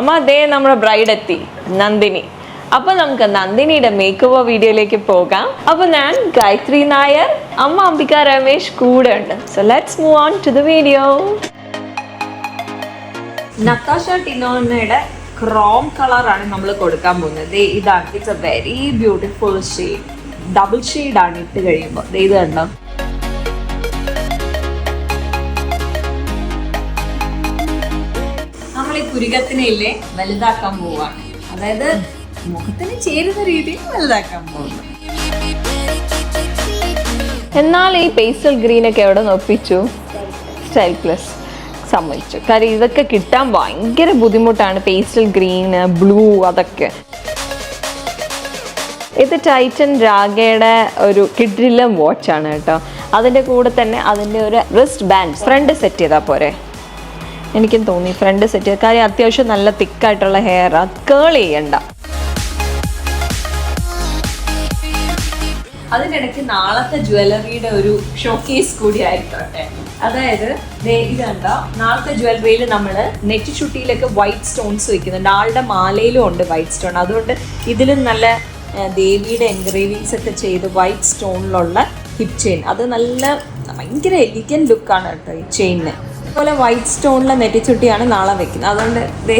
അമ്മ അതേ നമ്മുടെ ബ്രൈഡ് എത്തി നന്ദിനി. അപ്പൊ നമുക്ക് നന്ദിനിയുടെ മേക്ക് ഓവർ വീഡിയോയിലേക്ക് പോകാം. അപ്പൊ ഞാൻ ഗായത്രി നായർ അമ്മ അംബിക രമേശ് കൂടെ ഉണ്ട്. So let's move on to the video Natasha ടിനോണയുടെ chrome കളറാണ് നമ്മൾ കൊടുക്കാൻ പോകുന്നത്. ഇതാണ്. It's a very beautiful shade double ആണ് ഇട്ട് കഴിയുമ്പോൾ ഇത് കണ്ടോ? നമ്മൾ ഈ പുരികത്തിനെ ഇല്ലേ വലുതാക്കാൻ പോവാണ് അതായത് മുഖത്തിന് ചേരുന്ന രീതിയിൽ വലുതാക്കാൻ പോകുന്നു എന്നാൽ ഈ പേസ്റ്റൽ ഗ്രീൻ ഒക്കെ എവിടെ നിന്ന് സ്റ്റൈൽ പ്ലസ് സമ്മതിച്ചു. കാര്യം ഇതൊക്കെ കിട്ടാൻ ഭയങ്കര ബുദ്ധിമുട്ടാണ് പേസ്റ്റൽ ഗ്രീൻ ബ്ലൂ അതൊക്കെ. ഇത് ടൈറ്റൻ രാഗയുടെ ഒരു കിഡ്രില്ലം വാച്ചാണ് കേട്ടോ. അതിന്റെ കൂടെ തന്നെ അതിന്റെ ഒരു റിസ്റ്റ് ബാൻഡ് ഫ്രണ്ട് സെറ്റ് ചെയ്താൽ പോരെ. എനിക്കും തോന്നി. ഫ്രണ്ട് സെറ്റ് കാര്യം അത്യാവശ്യം നല്ല തിക്കായിട്ടുള്ള ഹെയർ കേൾ ചെയ്യണ്ട. അതിനിടയ്ക്ക് നാളത്തെ ജ്വല്ലറിയുടെ ഒരു ഷോക്കേസ് കൂടി ആയിക്കോട്ടെ. അതായത് ദേ ഇത് കണ്ടോ? നാളത്തെ ജ്വല്ലറിയിൽ നമ്മൾ നെറ്റ് ചുട്ടിയിലൊക്കെ വൈറ്റ് സ്റ്റോൺസ് വെക്കുന്നുണ്ട്. ആളുടെ മാലയിലും ഉണ്ട് വൈറ്റ് സ്റ്റോൺ അതുകൊണ്ട് ഇതിലും നല്ല ദേവിയുടെ എൻഗ്രേവിങ്സ് ഒക്കെ ചെയ്ത് വൈറ്റ് സ്റ്റോണിലുള്ള ഹിപ്പ് ചെയിൻ അത് നല്ല ഭയങ്കര എലിഗൻ ലുക്കാണ് കേട്ടോ ഈ ചെയിനിന് അതുപോലെ വൈറ്റ് സ്റ്റോണിലെ നെറ്റിച്ചുട്ടിയാണ് നാളെ വെക്കുന്നത്. അതുകൊണ്ട് ദേ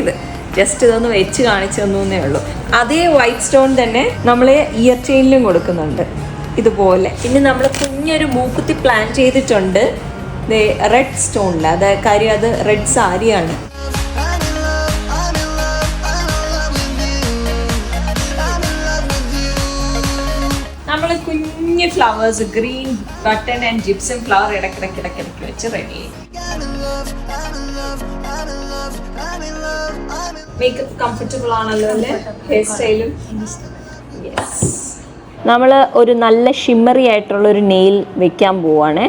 ഇത് ജസ്റ്റ് ഇതൊന്ന് വെച്ച് കാണിച്ചു തന്നു എന്നേ ഉള്ളൂ. അതേ വൈറ്റ് സ്റ്റോൺ തന്നെ നമ്മൾ ഇയർ ചെയിനിലും കൊടുക്കുന്നുണ്ട് ഇതുപോലെ. പിന്നെ നമ്മൾ കുഞ്ഞൊരു മൂക്കുത്തി പ്ലാൻ ചെയ്തിട്ടുണ്ട്. റെഡ് സ്റ്റോണിൽ അത് കാര്യം അത് റെഡ് സാരിയാണ്. കുഞ്ഞ് flowers green button and gypsum flower ഇടയ്ക്കിടയ്ക്ക് ഇടയ്ക്കിടയ്ക്ക് വെച്ച് റെഡി മേക്കപ്പ് കംഫർട്ടബിൾ ആണല്ലോ അല്ലേ? ഹെയർ സ്റ്റൈലും നമ്മൾ ഒരു നല്ല ഷിമ്മറി ആയിട്ടുള്ള ഒരു നെയിൽ വെക്കാൻ പോവാണ്.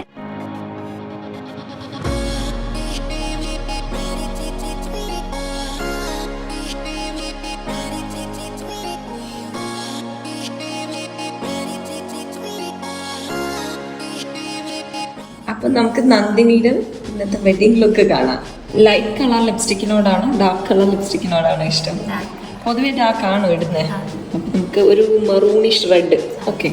അപ്പൊ നമുക്ക് നന്ദിനിയുടെ ഇന്നത്തെ വെഡിങ് ലുക്ക് കാണാം. ലൈറ്റ് കളർ ലിപ്സ്റ്റിക്കിനോടാണ് ഡാർക്ക് കളർ ലിപ്സ്റ്റിക്കിനോടാണ് ഇഷ്ടം? പൊതുവെ ഡാർക്ക് ആണോ ഇടുന്നത് നമുക്ക് ഒരു മെറൂണിഷ് റെഡ് ഓക്കെ